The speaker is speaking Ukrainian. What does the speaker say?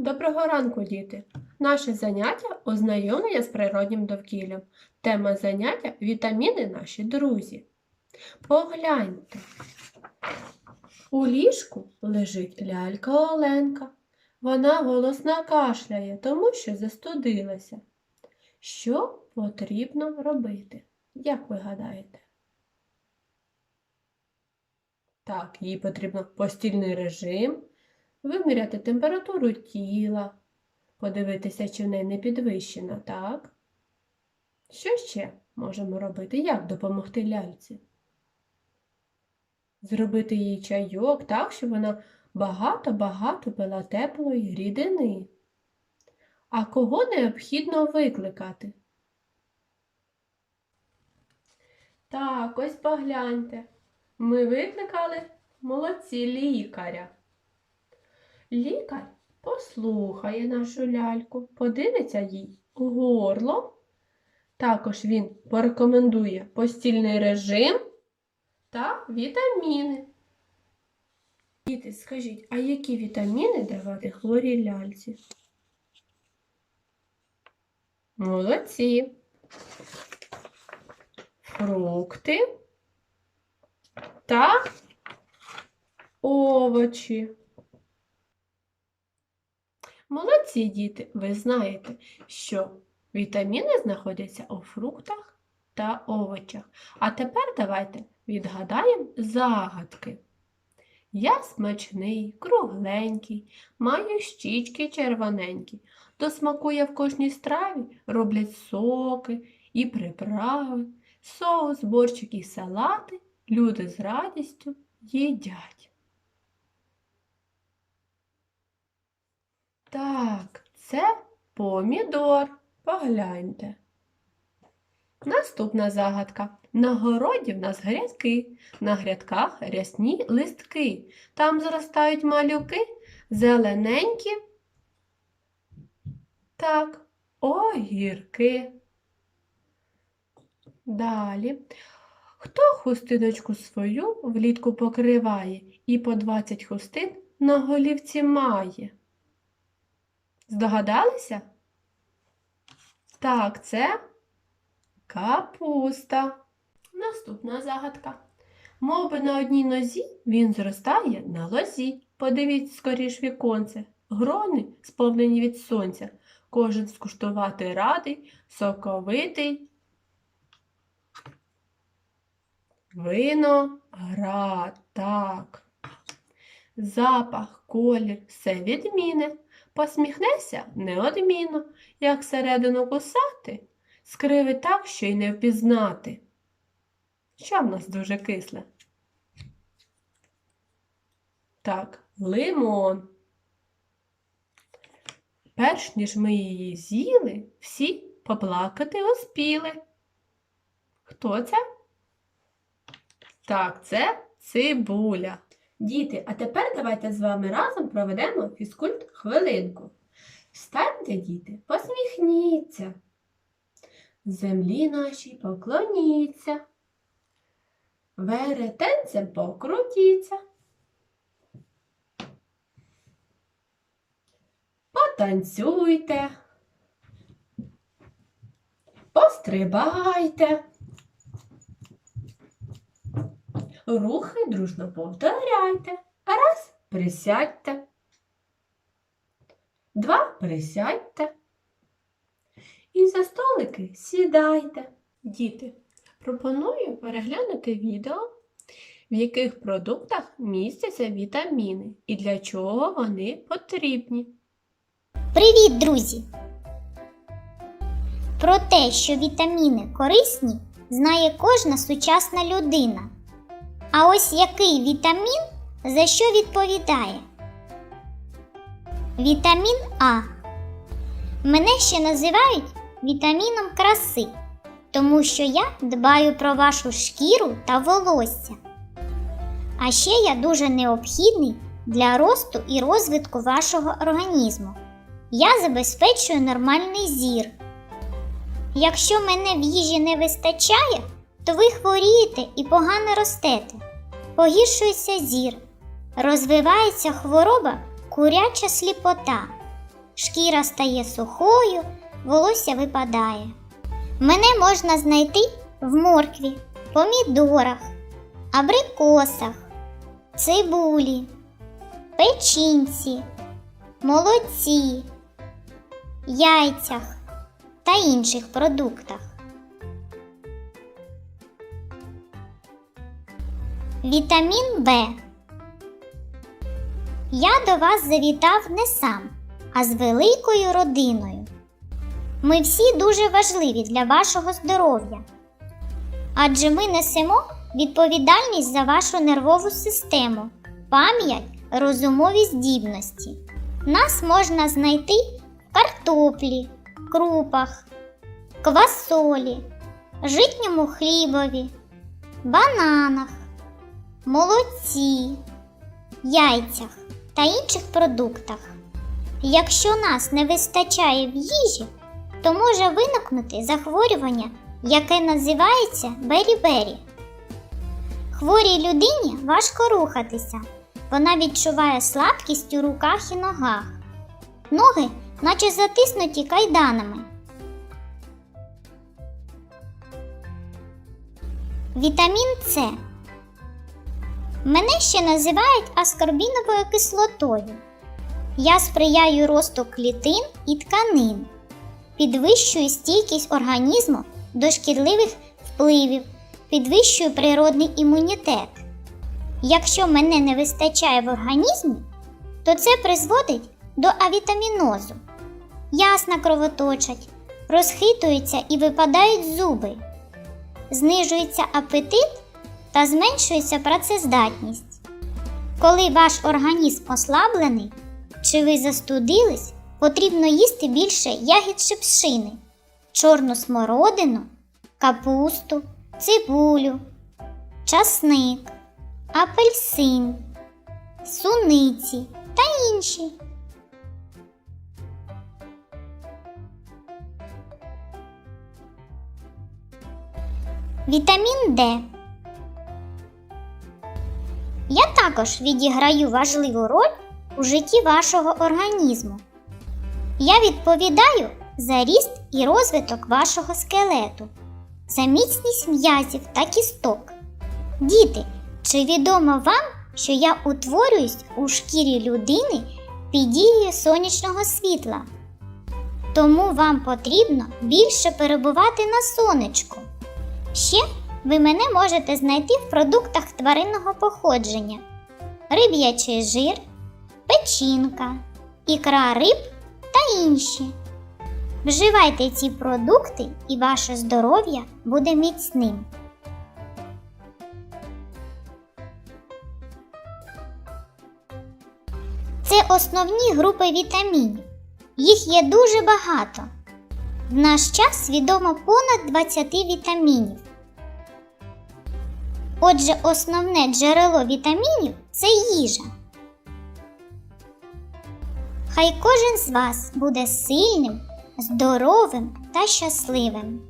Доброго ранку, діти! Наше заняття ознайомлення з природнім довкіллям. Тема заняття вітаміни наші друзі. Погляньте. У ліжку лежить лялька Оленка. Вона голосно кашляє, тому що застудилася. Що потрібно робити? Як ви гадаєте? Так, їй потрібно постільний режим, виміряти температуру тіла, подивитися, чи в неї не підвищена, так? Що ще можемо робити? Як допомогти ляльці? Зробити їй чайок так, щоб вона багато-багато пила теплої рідини. А кого необхідно викликати? Так, ось погляньте. Ми викликали молодці лікаря. Лікар послухає нашу ляльку, подивиться їй у горло. Також він порекомендує постільний режим та вітаміни. Діти, скажіть, а які вітаміни давати хворій ляльці? Молодці. Фрукти та овочі. Молодці діти, ви знаєте, що вітаміни знаходяться у фруктах та овочах. А тепер давайте відгадаємо загадки. Я смачний, кругленький, маю щічки червоненькі. До смаку я в кожній страві роблять соки і приправи, соус, борщик і салати люди з радістю їдять. Так, це помідор. Погляньте. Наступна загадка. На городі в нас грядки, на грядках рясні листки. Там зростають малюки, зелененькі. Так, огірки. Далі. Хто хустиночку свою влітку покриває і по 20 хустин на голівці має? Здогадалися? Так, це капуста. Наступна загадка. Мов би на одній нозі він зростає на лозі. Подивіться скоріш віконце. Грони сповнені від сонця. Кожен скуштувати радий, соковитий. Виноград, так. Запах, колір, все відміне. Посміхнеся неодмінно, як середину кусати, скриви так, що й не впізнати. Що в нас дуже кисле? Так, лимон. Перш ніж ми її з'їли, всі поплакати успіли. Хто це? Так, це цибуля. Діти, а тепер давайте з вами разом проведемо фізкульт хвилинку. Встаньте, діти, посміхніться. Землі нашій поклоніться. Веретенцем покрутіться. Потанцюйте. Пострибайте. Рухи дружно повторяйте. Раз присядьте. Два присядьте. І за столики сідайте. Діти, пропоную переглянути відео, в яких продуктах містяться вітаміни і для чого вони потрібні. Привіт, друзі! Про те, що вітаміни корисні, знає кожна сучасна людина. А ось який вітамін за що відповідає? Вітамін А. Мене ще називають вітаміном краси, тому що я дбаю про вашу шкіру та волосся. А ще я дуже необхідний для росту і розвитку вашого організму. Я забезпечую нормальний зір. Якщо мене в їжі не вистачає, то ви хворієте і погано ростете. Погіршується зір, розвивається хвороба куряча сліпота. шкіра стає сухою, волосся випадає. Мене можна знайти в моркві, помідорах, абрикосах, цибулі, печінці, молоці, яйцях та інших продуктах. Вітамін В. Я до вас завітав не сам, а з великою родиною. Ми всі дуже важливі для вашого здоров'я, адже ми несемо відповідальність за вашу нервову систему, пам'ять, розумові здібності. Нас можна знайти в картоплі, крупах, квасолі, житньому хлібові, бананах, молоці, яйцях та інших продуктах. Якщо нас не вистачає в їжі, то може виникнути захворювання, яке називається бері-бері. Хворій людині важко рухатися. Вона відчуває слабкість у руках і ногах. Ноги, наче затиснуті кайданами. Вітамін С. Мене ще називають аскорбіновою кислотою. Я сприяю росту клітин і тканин, підвищую стійкість організму до шкідливих впливів, підвищую природний імунітет. Якщо мене не вистачає в організмі, то це призводить до авітамінозу. Ясна кровоточать, розхитуються і випадають зуби, знижується апетит та зменшується працездатність. Коли ваш організм ослаблений чи ви застудились, потрібно їсти більше ягід шипшини, чорну смородину, капусту, цибулю, часник, апельсин, суниці та інші. Вітамін Д. також відіграю важливу роль у житті вашого організму. Я відповідаю за ріст і розвиток вашого скелету, за міцність м'язів та кісток. Діти, чи відомо вам, що я утворююсь у шкірі людини під дією сонячного світла? Тому вам потрібно більше перебувати на сонечку. Ще ви мене можете знайти в продуктах тваринного походження: риб'ячий жир, печінка, ікра риб та інші. Вживайте ці продукти і ваше здоров'я буде міцним. Це основні групи вітамінів. Їх є дуже багато. В наш час відомо понад 20 вітамінів. Отже, основне джерело вітамінів це їжа. Хай кожен з вас буде сильним, здоровим та щасливим.